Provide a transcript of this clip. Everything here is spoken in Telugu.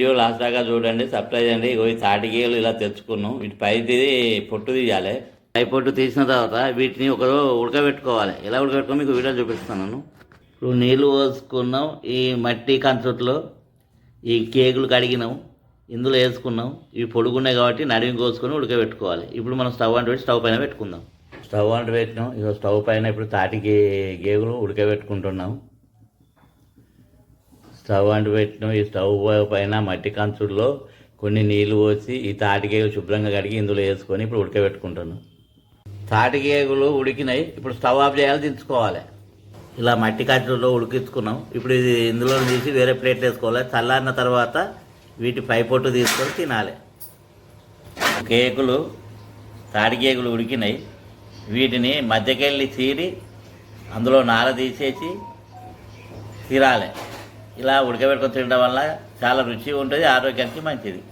వీడియో లాస్ట్ దాకా చూడండి సప్లై చేయండి. ఇగో తాటికేలు ఇలా తెచ్చుకున్నాం. వీటి పైది పొట్టు తీయాలి. పై పొట్టు తీసిన తర్వాత వీటిని ఒక ఉడకబెట్టుకోవాలి. ఎలా ఉడకబెట్టుకో మీకు వీడియో చూపిస్తున్నాను ఇప్పుడు నీళ్ళు పోసుకున్నాం. ఈ మట్టి కంచుట్లో ఈ కేకులు కడిగినాం. ఇందులో వేసుకున్నాం. ఇవి పొడుగున్నాయి కాబట్టి నడిమి కోసుకొని ఉడకబెట్టుకోవాలి. ఇప్పుడు మనం స్టవ్ అంటే పెట్టి స్టవ్ పైన పెట్టుకుందాం. స్టవ్ అంటు పెట్టినాం. ఇక స్టవ్ పైన ఇప్పుడు తాటి గే- గేగులు ఉడకబెట్టుకుంటున్నాం. స్టవ్ అంటు పెట్టినాం. ఈ స్టవ్ పైన మట్టి కంచుల్లో కొన్ని నీళ్ళు పోసి ఈ తాటికేగులు శుభ్రంగా కడిగి ఇందులో వేసుకొని ఇప్పుడు ఉడకబెట్టుకుంటాను తాటికేగులు ఉడికినాయి. ఇప్పుడు స్టవ్ ఆఫ్ చేయాలి దించుకోవాలి. ఇలా మట్టి కంచుల్లో ఉడికించుకున్నాం. ఇప్పుడు ఇది ఇందులో తీసి వేరే ప్లేట్ వేసుకోవాలి. చల్లారిన తర్వాత వీటి పై పొట్టు తీసుకొని తినాలి. కేకులు తాటి కేకులు ఉడికినాయి. వీటిని మధ్యకెళ్ళి చీరి అందులో నార తీసేసి తినాలి. ఇలా ఉడకబెట్టుకొని తినడం వల్ల చాలా రుచిగా ఉంటుంది ఆరోగ్యానికి మంచిది.